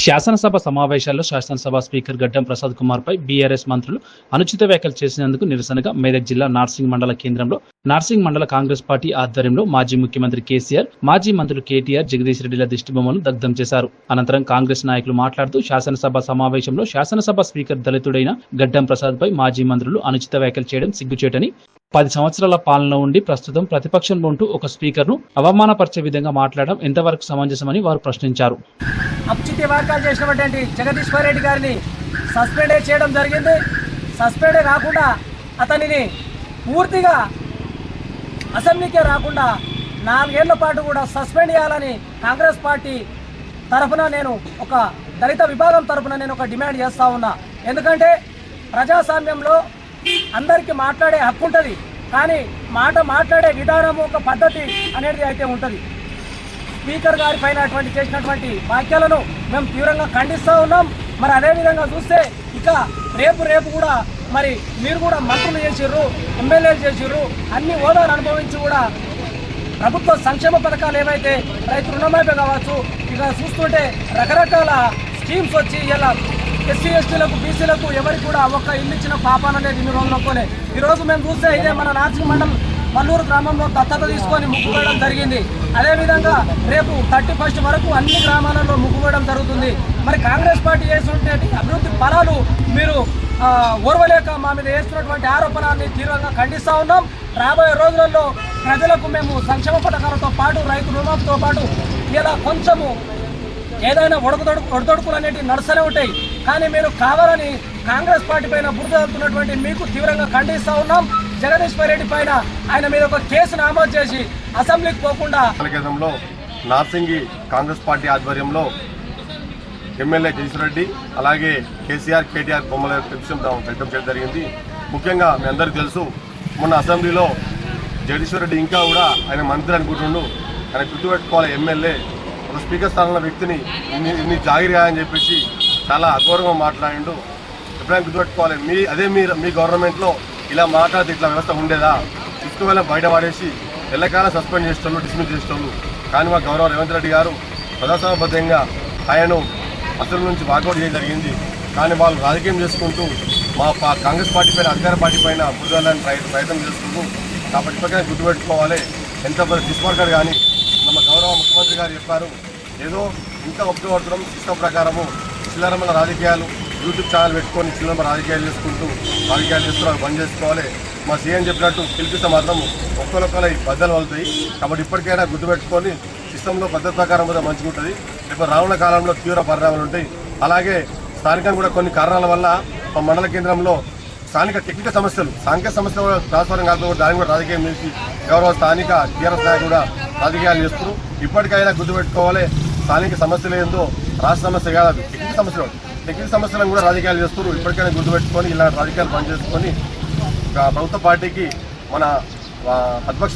శాసనసభ సమావేశాల్లో శాసనసభ స్పీకర్ గడ్డం ప్రసాద్ కుమార్ పై బీఆర్ఎస్ మంత్రులు అనుచిత వ్యాఖ్యలు చేసినందుకు నిరసనగా మెదక్ జిల్లా నార్సింగ్ మండల కేంద్రంలో నార్సింగ్ మండల కాంగ్రెస్ పార్టీ ఆధ్వర్యంలో మాజీ ముఖ్యమంత్రి కేసీఆర్ మాజీ మంత్రులు కేటీఆర్ జగదీష్ రెడ్డిల దిష్టిబొమ్మను దగ్ధం చేశారు. అనంతరం కాంగ్రెస్ నాయకులు మాట్లాడుతూ శాసనసభ సమావేశంలో శాసనసభ స్పీకర్ దళితుడైన గడ్డం ప్రసాద్ పై మాజీ మంత్రులు అనుచిత వ్యాఖ్యలు చేయడం సిగ్గుచేటని పది సంవత్సరాల పాలన ఉండి ప్రస్తుతం ప్రతిపక్షంలో ఉంటూ ఒక స్పీకర్ను అవమానపరిచే విధంగా మాట్లాడడం ఎంతవరకు సమంజసమని వారు ప్రశ్నించారు. అప్చితి వ్యాఖ్యలు చేసినటువంటి జగదీశ్వర్ రెడ్డి గారిని సస్పెండ్ చేయడం జరిగింది. సస్పెండ్ కాకుండా అతనిని పూర్తిగా అసెంబ్లీకే రాకుండా నాలుగేళ్ళ పాటు కూడా సస్పెండ్ చేయాలని కాంగ్రెస్ పార్టీ తరఫున నేను ఒక దళిత విభాగం తరఫున నేను ఒక డిమాండ్ చేస్తా ఉన్నా. ఎందుకంటే ప్రజాస్వామ్యంలో అందరికీ మాట్లాడే హక్కు ఉంటుంది. కానీ మాట మాట్లాడే విధానం ఒక పద్ధతి అనేది అయితే ఉంటుంది. స్పీకర్ గారి పైన అటువంటి చేసినటువంటి వ్యాఖ్యలను మేము తీవ్రంగా ఖండిస్తూ ఉన్నాం. మరి అదే విధంగా చూస్తే ఇక రేపు రేపు కూడా మరి మీరు కూడా మంత్రులు చేసిర్రు ఎమ్మెల్యేలు చేసిర్రు అన్ని హోదాలు అనుభవించి కూడా ప్రభుత్వ సంక్షేమ పథకాలు ఏవైతే రైతు రుణమాఫీ కావచ్చు ఇక చూస్తుంటే రకరకాల స్కీమ్స్ వచ్చి ఇలా ఎస్సీ ఎస్టీలకు బీసీలకు ఎవరికి కూడా ఒక్క ఇల్లు ఇచ్చిన పాపాన అనేది ఇన్ని రోజులలోనే ఈరోజు మేము చూస్తే ఇదే మన నాసిక మండలం మల్లూరు గ్రామంలో దత్తత తీసుకొని ముగ్గువేయడం జరిగింది. అదేవిధంగా రేపు థర్టీ ఫస్ట్ వరకు అన్ని గ్రామాలలో ముగ్గువేయడం జరుగుతుంది. మరి కాంగ్రెస్ పార్టీ చేస్తుంటే అభివృద్ధి ఫలాలు మీరు ఓర్వలేక మా మీద వేస్తున్నటువంటి ఆరోపణాన్ని తీవ్రంగా ఖండిస్తా ఉన్నాం. రాబోయే రోజులలో ప్రజలకు మేము సంక్షేమ పథకాలతో పాటు రైతు రుణంతో పాటు ఇలా కొంచెము ఏదైనా ఒడకదొడుకు ఒడదొడుకులు అనేవి నడుస్తూనే ఉంటాయి. కానీ మీరు కావాలని కాంగ్రెస్ పార్టీ పైన బురదలుతున్నటువంటి మీకు తీవ్రంగా ఖండిస్తా ఉన్నాం. జగదీశ్వర్ రెడ్డి పైన ఆయన మీద ఒక కేసు నమోదు చేసి అసెంబ్లీకి పోకుండా కేంద్రంలో నార్సింగి కాంగ్రెస్ పార్టీ ఆధ్వర్యంలో ఎమ్మెల్యే జగదీశ్వర్ రెడ్డి అలాగే కేసీఆర్ కేటీఆర్ బొమ్మల పెట్టడం చేయడం జరిగింది. ముఖ్యంగా మీ అందరికీ తెలుసు మొన్న అసెంబ్లీలో జగదీశ్వర్ రెడ్డి ఇంకా కూడా ఆయన మంత్రి అనుకుంటుండు. ఆయన గుర్తుపెట్టుకోవాలి ఎమ్మెల్యే ఒక స్పీకర్ స్థానంలో వ్యక్తిని ఇన్ని ఇన్ని జాగిరిగా అని చెప్పేసి చాలా అగౌరవంగా మాట్లాడిండు. ఎప్పుడైనా గుర్తుపెట్టుకోవాలి మీ అదే మీ మీ గవర్నమెంట్లో ఇలా మాట్లాడితే ఇట్లా వ్యవస్థ ఉండేదా? తీసుకువెళ్ళ బయట పడేసి ఎల్లకాలం సస్పెండ్ చేసేటోళ్ళు డిస్మిస్ చేసేటోళ్ళు. కానీ మా గౌరవ రేవంత్ రెడ్డి గారు ప్రజాసభబద్ధంగా ఆయనను అసలు నుంచి వాకౌట్ చేయడం జరిగింది. కానీ వాళ్ళు రాజకీయం చేసుకుంటూ మా కాంగ్రెస్ పార్టీ పైన అధికార పార్టీ పైన బురదలని ప్రయత్నం చేసుకుంటూ కాబట్టి ఇప్పటికైనా గుర్తుపెట్టుకోవాలి. ఎంత డిస్మార్కర్ కానీ మన గౌరవ ముఖ్యమంత్రి గారు చెప్పారు. ఏదో ఇంత ఒప్పుకోవడం ఇష్టం ప్రకారము చిల్లరమ్మల రాజకీయాలు యూట్యూబ్ ఛానల్ పెట్టుకొని చిల్లరమ్మ రాజకీయాలు చేసుకుంటూ రాజకీయాలు చేస్తూ బంద్ చేసుకోవాలి. మా సీఎం చెప్పినట్టు పిలిపిస్తే మాత్రం ఒక్కొక్కరి బద్దలు వలుతాయి కాబట్టి ఇప్పటికైనా గుర్తుపెట్టుకొని సిస్టంలో పద్ధతి ప్రకారం కూడా మంచిగా ఉంటుంది. రేపు రానున్న కాలంలో తీవ్ర పరిణామాలు ఉంటాయి. అలాగే స్థానికంగా కూడా కొన్ని కారణాల వల్ల మా మండల కేంద్రంలో స్థానిక టెక్నికల్ సమస్యలు సాంకేతిక సమస్యలు ట్రాన్స్ఫర్ కాకపోతే దాన్ని కూడా రాజకీయం చేసి ఎవరో స్థానిక టీఆర్ఎస్ నాయకులు కూడా రాజకీయాలు చేస్తున్నారు. ఇప్పటికైనా గుర్తుపెట్టుకోవాలి స్థానిక సమస్యలు ఏందో రాష్ట్ర సమస్య కాదు టెక్నికల్ సమస్యలు టెక్నికల్ సమస్యలను కూడా రాజకీయాలు చేస్తున్నారు. ఇప్పటికైనా గుర్తుపెట్టుకొని ఇలాంటి రాజకీయాలు పనిచేసుకొని ప్రభుత్వ పార్టీకి మన ప్రతిపక్ష